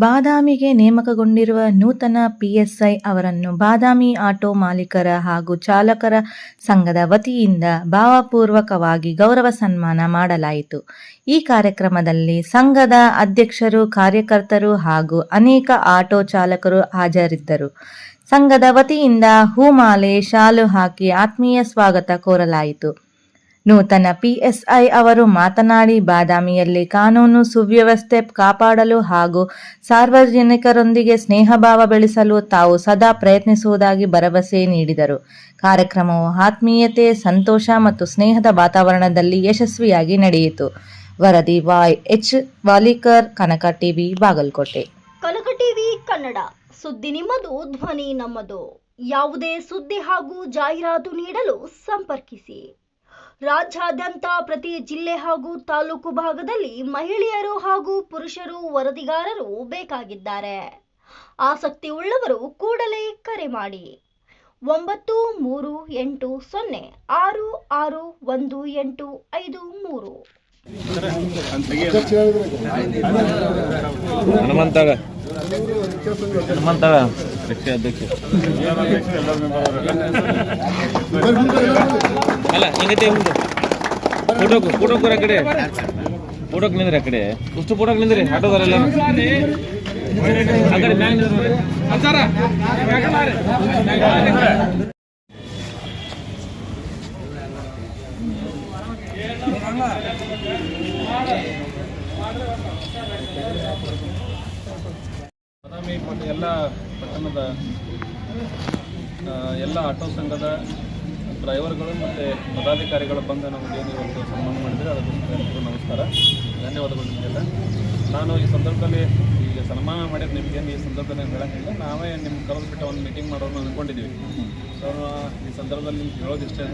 ಬಾದಾಮಿಗೆ ನೇಮಕಗೊಂಡಿರುವ ನೂತನ ಪಿಎಸ್ಐ ಅವರನ್ನು ಬಾದಾಮಿ ಆಟೋ ಮಾಲೀಕರ ಹಾಗೂ ಚಾಲಕರ ಸಂಘದ ವತಿಯಿಂದ ಭಾವಪೂರ್ವಕವಾಗಿ ಗೌರವ ಸನ್ಮಾನ ಮಾಡಲಾಯಿತು. ಈ ಕಾರ್ಯಕ್ರಮದಲ್ಲಿ ಸಂಘದ ಅಧ್ಯಕ್ಷರು, ಕಾರ್ಯಕರ್ತರು ಹಾಗೂ ಅನೇಕ ಆಟೋ ಚಾಲಕರು ಹಾಜರಿದ್ದರು. ಸಂಘದ ವತಿಯಿಂದ ಹೂಮಾಲೆ ಶಾಲು ಹಾಕಿ ಆತ್ಮೀಯ ಸ್ವಾಗತ ಕೋರಲಾಯಿತು. ನೂತನ ಪಿಎಸ್ಐ ಅವರು ಮಾತನಾಡಿ, ಬಾದಾಮಿಯಲ್ಲಿ ಕಾನೂನು ಸುವ್ಯವಸ್ಥೆ ಕಾಪಾಡಲು ಹಾಗೂ ಸಾರ್ವಜನಿಕರೊಂದಿಗೆ ಸ್ನೇಹಭಾವ ಬೆಳೆಸಲು ತಾವು ಸದಾ ಪ್ರಯತ್ನಿಸುವುದಾಗಿ ಭರವಸೆ ನೀಡಿದರು. ಕಾರ್ಯಕ್ರಮವು ಆತ್ಮೀಯತೆ, ಸಂತೋಷ ಮತ್ತು ಸ್ನೇಹದ ವಾತಾವರಣದಲ್ಲಿ ಯಶಸ್ವಿಯಾಗಿ ನಡೆಯಿತು. ವರದಿ Y H Walikar, Kanaka TV, Bagalkote. Kanaka TV Kannada. ಸುದ್ದಿ ನಿಮ್ಮದು, ಧ್ವನಿ ನಮ್ಮದು. ಯಾವುದೇ ಸುದ್ದಿ ಹಾಗೂ ಜಾಹೀರಾತು ನೀಡಲು ಸಂಪರ್ಕಿಸಿ. ರಾಜ್ಯಾದ್ಯಂತ ಪ್ರತಿ ಜಿಲ್ಲೆ ಹಾಗೂ ತಾಲೂಕು ಭಾಗದಲ್ಲಿ ಮಹಿಳೆಯರು ಹಾಗೂ ಪುರುಷರು ವರದಿಗಾರರು ಬೇಕಾಗಿದ್ದಾರೆ. ಆಸಕ್ತಿ ಉಳ್ಳವರು ಕೂಡಲೇ ಕರೆ ಮಾಡಿ. ಒಂಬತ್ತು ಮೂರು ಎಂಟು ಸೊನ್ನೆ ಆರು ಆರು ಒಂದು ಎಂಟು ಐದು ಮೂರು. ಹನುಮಂತಾಗ. ಹನುಮಂತಾಗ. ಅಧ್ಯಕ್ಷ ಅಧ್ಯಕ್ಷ. ಅಲ್ಲ, ಹಿಂಗತೆ ಮುಂದೆ ಫೋಟೋ ಫೋಟೋಕ್ ಬರ ಕಡೆ ಫೋಟೋಕ್ ನಿಂದ್ರೆ ಆ ಕಡೆ. ಅಷ್ಟು ಫೋಟೋಕ್ ನಿಂದ್ರಿ ಆಟೋ ನಿಂದ್ರಿ ಬಾದಾಮಿ ಎಲ್ಲ ಪಟ್ಟಣದ ಎಲ್ಲ ಆಟೋ ಸಂಘದ ಡ್ರೈವರ್ಗಳು ಮತ್ತು ಪದಾಧಿಕಾರಿಗಳು ಬಂದು ನಮಗೆ ಏನು ಇವತ್ತು ಸನ್ಮಾನ ಮಾಡಿದರೆ ಅದಕ್ಕೋಸ್ಕರ ಎಲ್ಲರಿಗೂ ನಮಸ್ಕಾರ. ಧನ್ಯವಾದಗಳು ನಿಮಗೆಲ್ಲ. ನಾನು ಈ ಸಂದರ್ಭದಲ್ಲಿ ಈಗ ಸನ್ಮಾನ ಮಾಡಿದ ನಿಮಗೇನು ಈ ಸಂದರ್ಭದಲ್ಲಿ ಹೇಳೋಕ್ಕಿಲ್ಲ ನಾವೇ ನಿಮ್ಮ ಕರೆದು ಬಿಟ್ಟು ಒಂದು ಮೀಟಿಂಗ್ ಮಾಡೋಣ ಅಂದ್ಕೊಂಡಿದ್ದೀವಿ ಸೊ ಈ ಸಂದರ್ಭದಲ್ಲಿ ನಿಮ್ಗೆ ಹೇಳೋದಿಷ್ಟೇ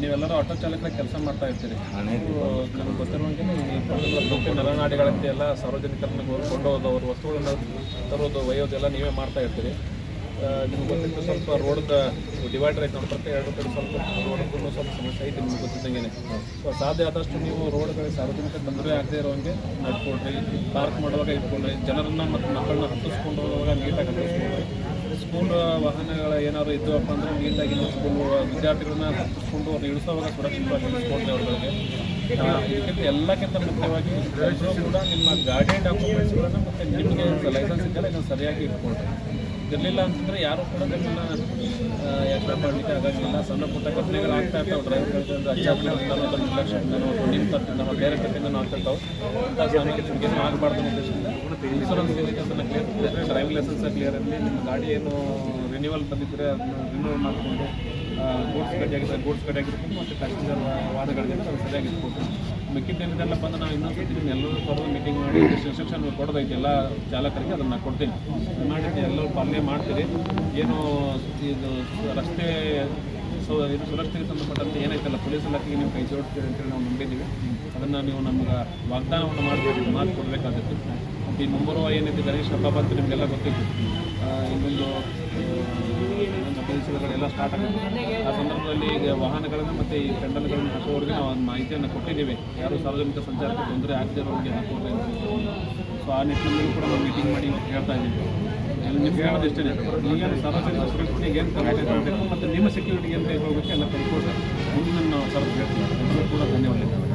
ನೀವೆಲ್ಲರೂ ಆಟೋ ಚಾಲಕರ ಕೆಲಸ ಮಾಡ್ತಾ ಇರ್ತೀರಿ. ನನಗೆ ಗೊತ್ತಿರುವಂಗೆ ಈ ಪ್ರತಿ ನರನಾಡಿಗಳಂತೆ ಎಲ್ಲ ಸಾರ್ವಜನಿಕರನ್ನ ಕೊಂಡೋದು ಅವ್ರ ವಸ್ತುಗಳನ್ನ ತರೋದು ಒಯ್ಯೋದೆಲ್ಲ ನೀವೇ ಮಾಡ್ತಾ ಇರ್ತೀರಿ. ನಿಮ್ಗೆ ಗೊತ್ತಿತ್ತು ಸ್ವಲ್ಪ ರೋಡ್ದ ಡಿವೈಡರ್ ಐತೆ ನಮ್ಮ ಪ್ರತಿ ಎರಡು ಕಡೆ ಸ್ವಲ್ಪ ರೋಡ್ಗೂ ಸ್ವಲ್ಪ ಸಮಸ್ಯೆ ಐತೆ ನಿಮ್ಗೆ ಗೊತ್ತಿದ್ದಂಗೆ ಸೊ ಸಾಧ್ಯ ಆದಷ್ಟು ನೀವು ರೋಡ್ಗಳಿಗೆ ಸಾರ್ವಜನಿಕ ತೊಂದರೆ ಆಗದೆ ಇರೋಂಗೆ ನಡ್ಕೊಡ್ರಿ ಪಾರ್ಕ್ ಮಾಡುವಾಗ ಇಟ್ಕೊಂಡ್ರಿ ಜನರನ್ನು ಮತ್ತು ಮಕ್ಕಳನ್ನ ಹತ್ತಿಸ್ಕೊಂಡು ಹೋಗುವಾಗ ನೀಟಾಗಿ ಹತ್ತಿಸ್ಕೊಂಡ್ರಿ ಸ್ಕೂಲ್ ವಾಹನಗಳ ಏನಾದರೂ ಇದ್ದವಪ್ಪ ಅಂದ್ರೆ ನೀಟಾಗಿ ನೀವು ಸ್ಕೂಲ್ ವಿದ್ಯಾರ್ಥಿಗಳನ್ನ ಹತ್ತಿಸ್ಕೊಂಡು ಅವ್ರು ಇಳಿಸೋವಾಗ ಸುರಕ್ಷಿತವಾಗಿ ಇಳಿಸ್ಕೊಡ್ರಿ ಅವ್ರಿಗೆ ಇದಕ್ಕಿಂತ ಎಲ್ಲಕ್ಕಿಂತ ಮುಖ್ಯವಾಗಿ ಕೂಡ ನಿಮ್ಮ ಗಾರ್ಡಿಯನ್ ಡಾಕ್ಯುಮೆಂಟ್ಸ್ಗಳನ್ನು ಮತ್ತು ನಿಮಗೆ ಲೈಸೆನ್ಸ್ ಇದೆಯಲ್ಲ ಇದನ್ನು ಸರಿಯಾಗಿ ಇಟ್ಕೊಳ್ರಿ. ಇರಲಿಲ್ಲ ಅಂತಂದರೆ ಯಾರು ಕೂಡ ನಿಮ್ಮನ್ನ ಯಾತ್ರೆ ಮಾಡಲಿಕ್ಕೆ ಆಗೋದಿಲ್ಲ ಸಣ್ಣ ಪುಟ್ಟ ಕಂಪ್ನಿಗಳು ಆಗ್ತಾ ಇರ್ತಾವೆ. ಡ್ರೈವರ್ಗಳಿಂದ ಅಚಾತುರ್ಯದಿಂದನೋ ಅಥವಾ ನಿರ್ಲಕ್ಷ್ಯದಿಂದನೋ ಅಥವಾ ನಿಮ್ಮ ತಪ್ಪಿಂದನೋ ಬೇರೆ ತಪ್ಪಿಂದನೋ ಆಗ್ತಿರ್ತಾವೆ. ಅಂತ ಸಮಯಕ್ಕೆ ನಿಮಗೇನು ಆಗಬಾರ್ದು ಉದ್ದೇಶದಿಂದ. ಇನ್ಶೂರೆನ್ಸ್ ಏನಿದೆ ಅದನ್ನು ಕ್ಲಿಯರ್ ಡ್ರೈವಿಂಗ್ ಲೈಸೆನ್ಸ್ ಕ್ಲಿಯರ್ ಇರಲಿ. ನಿಮ್ಮ ಗಾಡಿ ಏನು ರಿನ್ಯೂವಲ್ ಬಂದಿದ್ದರೆ ಅದನ್ನು ರಿನ್ಯೂವಲ್ ಮಾಡಿಕೊಂಡು ಗೂಡ್ಸ್ ಗಾಡಿ ಆಗಿದ್ರೆ ಗೂಡ್ಸ್ ಗಾಡಿ ಆಗಿರ್ಬೋದು, ಮತ್ತು ಪ್ಯಾಸೆಂಜರ್ ವಾಹನಗಳಿಗೆ ಸರಿಯಾಗಿರ್ಬೋದು ಮಿಕ್ಕಿದ್ದೇನಿದೆಲ್ಲ ಬಂದು ನಾವು ಇನ್ನೊಂದು ಎಲ್ಲರೂ ಕರೆದು ಮೀಟಿಂಗ್ ಮಾಡಿ ಇನ್ಸ್ಟ್ರಕ್ಷನ್ ಕೊಡೋದೈತೆ ಎಲ್ಲ ಚಾಲಕರಿಗೆ ಅದನ್ನು ಕೊಡ್ತೀನಿ. ಮಾಡಿದ್ದೆ ಎಲ್ಲರೂ ಪಾಲನೆ ಮಾಡ್ತೀರಿ. ಏನು ಇದು ರಸ್ತೆ ಸೊ ಇದು ಸುರಕ್ಷತೆಗೆ ಸಂಬಂಧಪಟ್ಟಂತೆ ಏನೈತಲ್ಲ ಪೊಲೀಸ್ ಇಲಾಖೆಗೆ ನೀವು ಕೈ ಜೋಡಿಸ್ತೀರಿ ಅಂತೇಳಿ ನಾವು ನಂಬಿದ್ದೀವಿ ಅದನ್ನು ನೀವು ನಮ್ಗೆ ವಾಗ್ದಾನವನ್ನು ಮಾಡಬೇಕು ಮಾತು ಕೊಡಬೇಕಾಗುತ್ತೆ. ಈ ಮುಂಬರುವ ಏನಿದೆ ಗಣೇಶ ಹಬ್ಬ ಬಂತು ನಿಮಗೆಲ್ಲ ಗೊತ್ತಿತ್ತು. ಇನ್ನೊಂದು ಕೆಲಸಗಳೆಲ್ಲ ಸ್ಟಾರ್ಟ್ ಆಗುತ್ತೆ ಆ ಸಂದರ್ಭದಲ್ಲಿ ಈಗ ವಾಹನಗಳನ್ನು ಮತ್ತು ಈ ಪೆಂಡಲ್ಗಳನ್ನು ಹಾಕೋರಿಗೆ ನಾವು ಒಂದು ಮಾಹಿತಿಯನ್ನು ಕೊಟ್ಟಿದ್ದೀವಿ. ಯಾರು ಸಾರ್ವಜನಿಕ ಸಂಚಾರಕ್ಕೆ ತೊಂದರೆ ಆಗದೆ ಇರೋರಿಗೆ ಹಾಕೋರಿ ಸೊ ಆ ನಿಟ್ಟಿನಲ್ಲಿ ಕೂಡ ನಾವು ಮೀಟಿಂಗ್ ಮಾಡಿ ಇವತ್ತು ಹೇಳ್ತಾ ಇದ್ದೀವಿ. ಎಲ್ಲ ನಿಮ್ಗೆ ಹೇಳೋದಿಷ್ಟೇ ಈಗ ಸಾರ್ವಜನಿಕ ಸುರಕ್ಷತೆಗೆ ಏನು ಕ್ರಮ ಕೈಗೊಳ್ಳಬೇಕು ಮತ್ತು ನಿಮ್ಮ ಸೆಕ್ಯೂರಿಟಿಗೆ ಅಂತ ಬೇಕು ಹೋಗಬೇಕು ಎಲ್ಲ ಕಲ್ಕೊಂಡು ಮುಂದೆ ನಾವು ಸರ್ವ್ ಹೇಳ್ತೀವಿ. ಕೂಡ ಧನ್ಯವಾದ